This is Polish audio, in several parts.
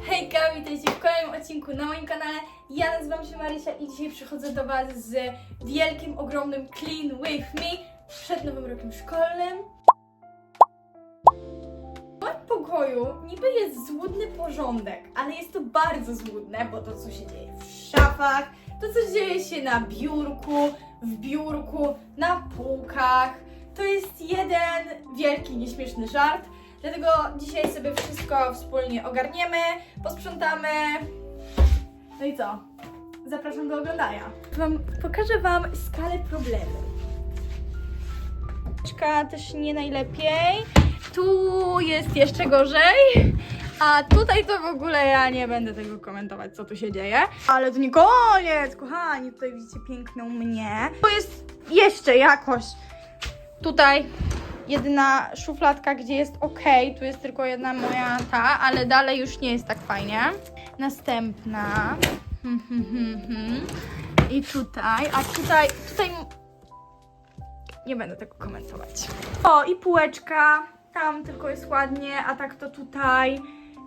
Hejka, witajcie w kolejnym odcinku na moim kanale. Ja nazywam się Marysia i dzisiaj przychodzę do Was z wielkim, ogromnym Clean With Me przed nowym rokiem szkolnym. W pokoju niby jest złudny porządek, ale jest to bardzo złudne, bo to co się dzieje w szafach, to co dzieje się na biurku, w biurku, na półkach, to jest jeden wielki, nieśmieszny żart. Dlatego dzisiaj sobie wszystko wspólnie ogarniemy, posprzątamy. No i co? Zapraszam do oglądania. Wam, pokażę Wam skalę problemu. Też nie najlepiej. Tu jest jeszcze gorzej. A tutaj to w ogóle ja nie będę tego komentować, co tu się dzieje. Ale to nie koniec, kochani. Tutaj widzicie piękną mnie. To jest jeszcze jakoś. Tutaj jedyna szufladka, gdzie jest ok, tu jest tylko jedna moja ta, ale dalej już nie jest tak fajnie. Następna. Hmm, hmm, hmm. I tutaj, a tutaj, tutaj nie będę tego komentować. O, i półeczka. Tam tylko jest ładnie, a tak to tutaj.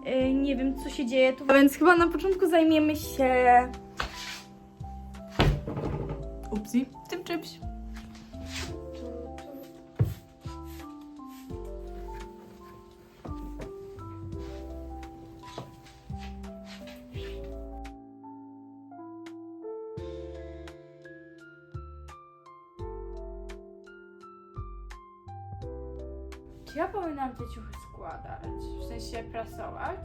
yy, nie wiem, co się dzieje tu. Więc chyba na początku zajmiemy się. Upsi, tym czymś. Ja powinnam te ciuchy składać? W sensie prasować?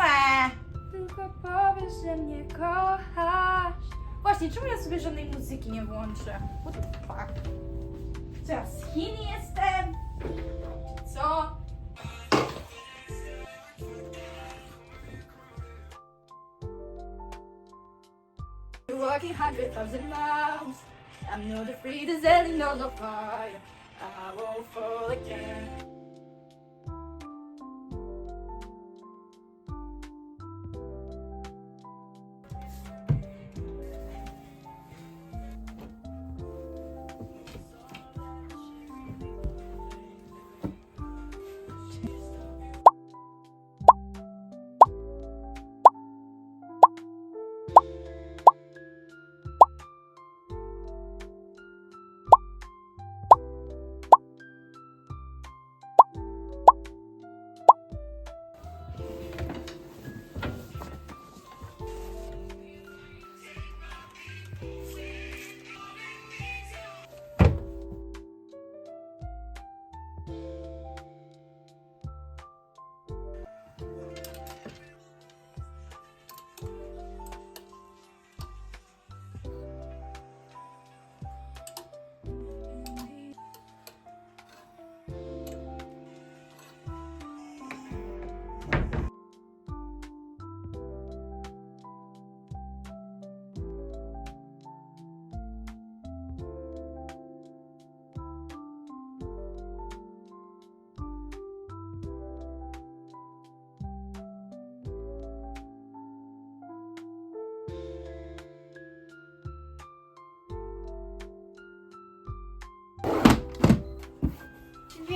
Eee, tylko powiesz, że mnie kochasz. Właśnie, czemu ja sobie żadnej muzyki nie włączę? What the fuck? Co ja z Chin jestem? Czy co? Walking hundred thousand miles. I'm not afraid of on the fire. I won't fall again.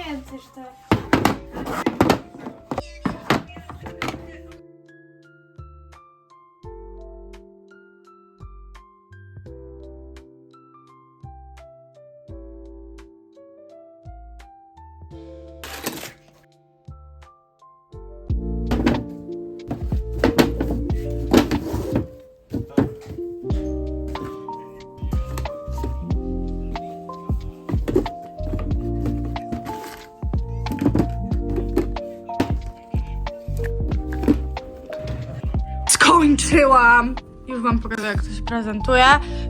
Więcej tak. Skończyłam! Już wam pokażę, jak to się prezentuje.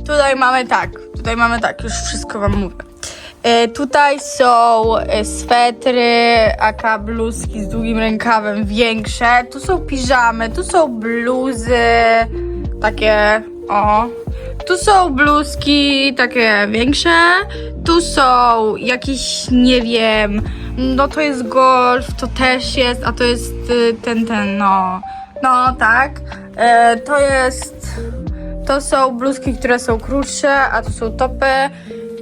Tutaj mamy tak, tutaj mamy tak, już wszystko wam mówię. E, tutaj są e, swetry, aka bluzki z długim rękawem większe. Tu są piżamy, tu są bluzy, takie, o. Tu są bluzki takie większe. Tu są jakieś, nie wiem, no to jest golf, to też jest, a to jest y, ten, ten, no. No, tak. E, to jest. To są bluzki, które są krótsze, a to są topy.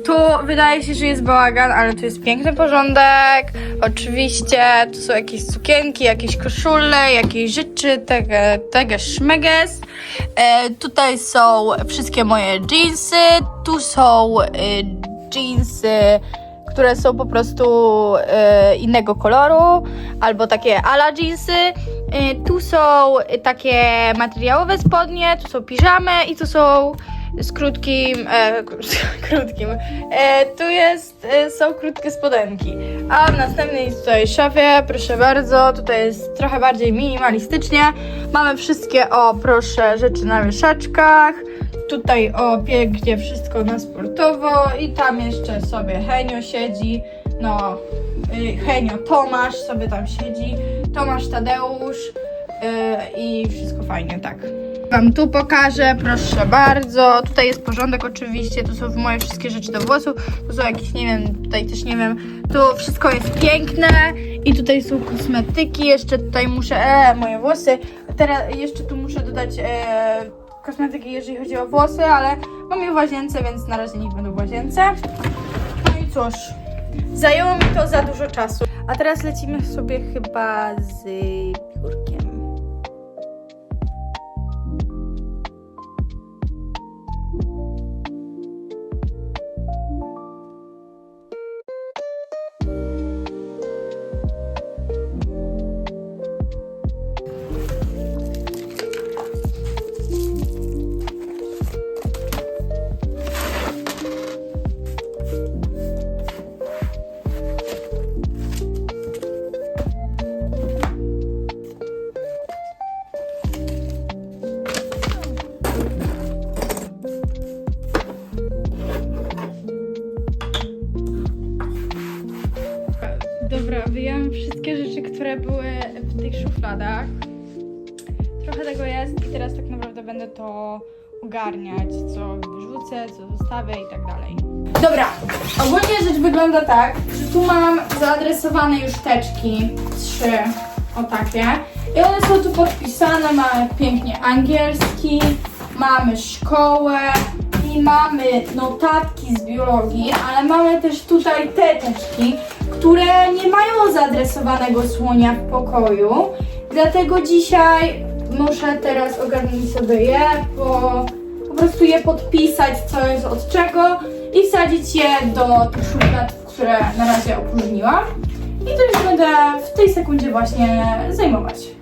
Tu wydaje się, że jest bałagan, ale tu jest piękny porządek. Oczywiście tu są jakieś sukienki, jakieś koszule, jakieś rzeczy, tego, tego szmeges. E, tutaj są wszystkie moje jeansy. Tu są e, jeansy, które są po prostu e, innego koloru, albo takie ala jeansy. E, tu są takie materiałowe spodnie, tu są piżamy i tu są z krótkim, e, krótkim, e, tu jest, e, są krótkie spodenki. A w następnej tutaj szafie, proszę bardzo, tutaj jest trochę bardziej minimalistycznie. Mamy wszystkie, o proszę, rzeczy na wieszaczkach. Tutaj o pięknie wszystko na sportowo i tam jeszcze sobie Henio siedzi, no y, Henio Tomasz sobie tam siedzi, Tomasz Tadeusz y, i wszystko fajnie, tak. Wam tu pokażę, proszę bardzo. Tutaj jest porządek oczywiście, tu są moje wszystkie rzeczy do włosów, tu są jakieś, nie wiem, tutaj też nie wiem, tu wszystko jest piękne. I tutaj są kosmetyki, jeszcze tutaj muszę, e, moje włosy, teraz jeszcze tu muszę dodać e, kosmetyki, jeżeli chodzi o włosy, ale mam je w łazience, więc na razie niech będą w łazience. No i cóż, zajęło mi to za dużo czasu. A teraz lecimy sobie chyba z biurkiem. Jest i teraz tak naprawdę będę to ogarniać, co wyrzucę, co zostawię i tak dalej. Dobra, ogólnie rzecz wygląda tak, że tu mam zaadresowane już teczki, trzy, o takie. I one są tu podpisane, mamy pięknie angielski, mamy szkołę i mamy notatki z biologii, ale mamy też tutaj te teczki, które nie mają zaadresowanego słonia w pokoju. Dlatego dzisiaj muszę teraz ogarnąć sobie je, po, po prostu je podpisać, co jest od czego i wsadzić je do tych szuflad, które na razie opróżniłam. I to już będę w tej sekundzie właśnie zajmować.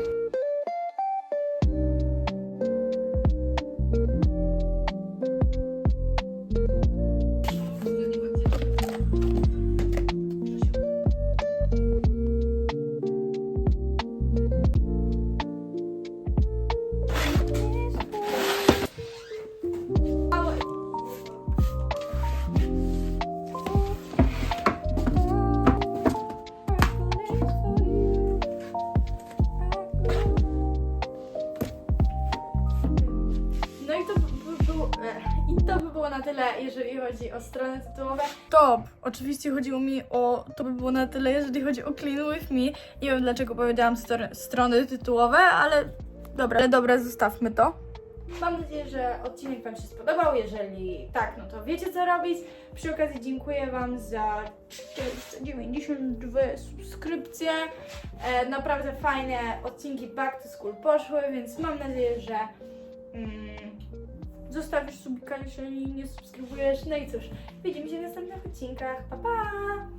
Chodzi o strony tytułowe. Top! Oczywiście chodziło mi o, to by było na tyle, jeżeli chodzi o Clean With Me. Nie wiem dlaczego powiedziałam str- strony tytułowe, ale dobra, ale dobra, zostawmy to. Mam nadzieję, że odcinek Wam się spodobał. Jeżeli tak, no to wiecie co robić. Przy okazji dziękuję Wam za 492 subskrypcje. E, naprawdę fajne odcinki Back to School poszły, więc mam nadzieję, że mm, zostawisz subika, jeżeli nie subskrybujesz. No i cóż, widzimy się w następnych odcinkach. Pa, pa!